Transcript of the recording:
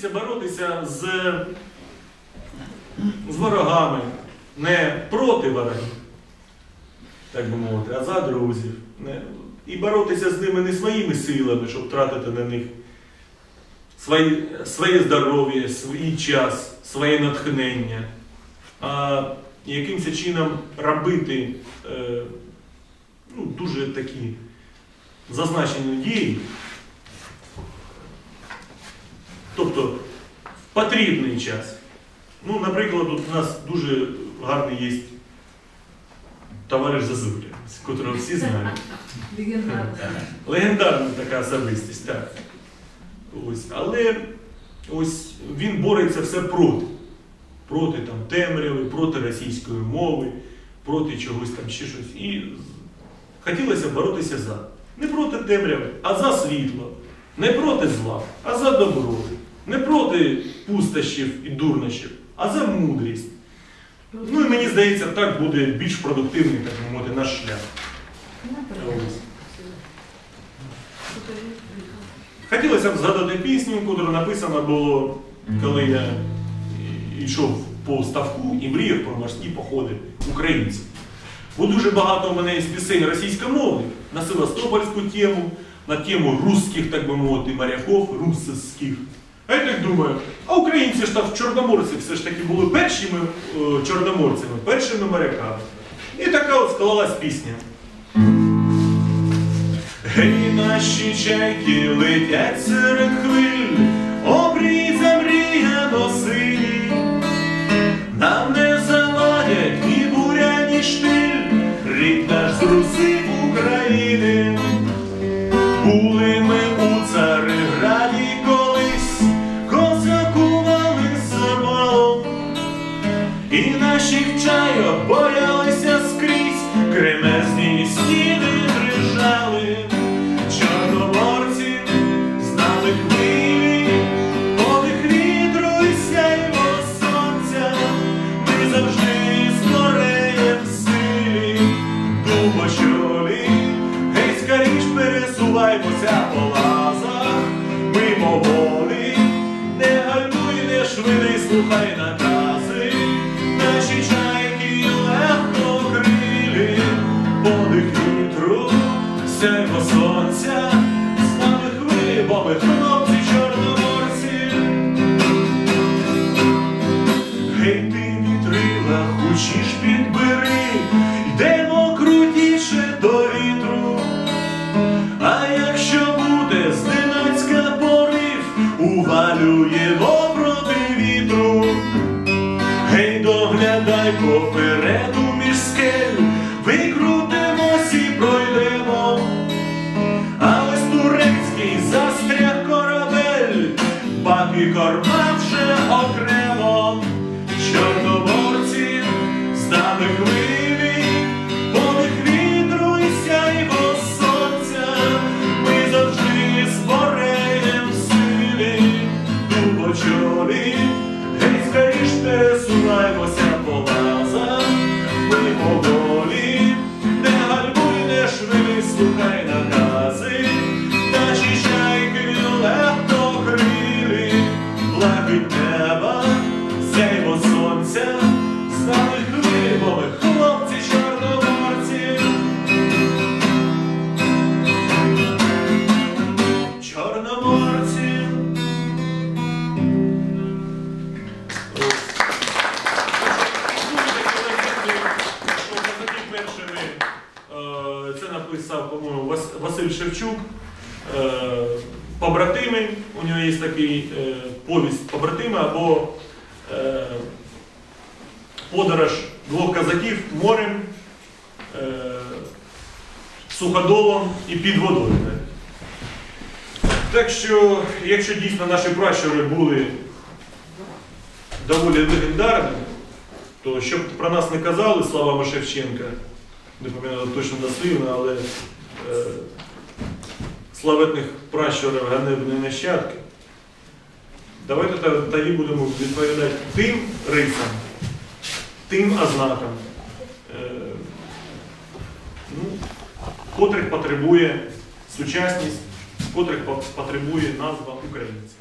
Хочеться боротися з, з ворогами, не проти ворогів, так би мовити, а за друзів. Не, і боротися з ними не своїми силами, щоб тратити на них свої, своє здоров'я, свій час, своє натхнення, а якимось чином робити е, ну, дуже такі зазначені дії. Тобто в потрібний час. Ну, наприклад, у нас дуже гарний є товариш Зазуля, котрого всі знають. Легендарно. Легендарна така особистість, так. Ось. Але ось він бореться все проти. Проти там, темряви, проти російської мови, проти чогось там ще щось. І хотілося боротися за. Не проти темряви, а за світло. Не проти зла, а за добро. Не проти пустощів і дурнощів, а за мудрість. Ну і мені здається, так буде більш продуктивний, так би мовити, наш шлях. Хотілося б згадати пісню, яку написано було, коли я йшов по ставку і мріяв про морські походи українців. Бо дуже багато у мене є пісень російськомовних на Севастопольську тему, на тему русських, так би мовити, моряків, русських. А я так думаю, а українці ж так чорноморці все ж таки були першими е, чорноморцями, першими моряками. І така от склалась пісня. Гей, наші чайки летять серед хвиль, обрій замріяно сині. Нам не завадять ні буря, ні штиль, рік наш зрусив України. Були ми пересуваймося по лазах, мимо волі, не гальмуй, не швидий, слухай накази, з нами написав, по-моєму, Вас- Василь Шевчук. Е, Побратими. У нього є такий е, повість побратими або е, подорож двох казаків морем, суходолом і під водою. Так що, якщо дійсно наші пращури були доволі легендарними, то щоб про нас не казали словами Шевченка, не пам'ятаю точно дослівно, але е, славетних пращурів ганебні нащадки, давайте тоді будемо відповідати тим рисам, тим ознакам, е, ну, котрих потребує сучасність, котрих потребує назва українців.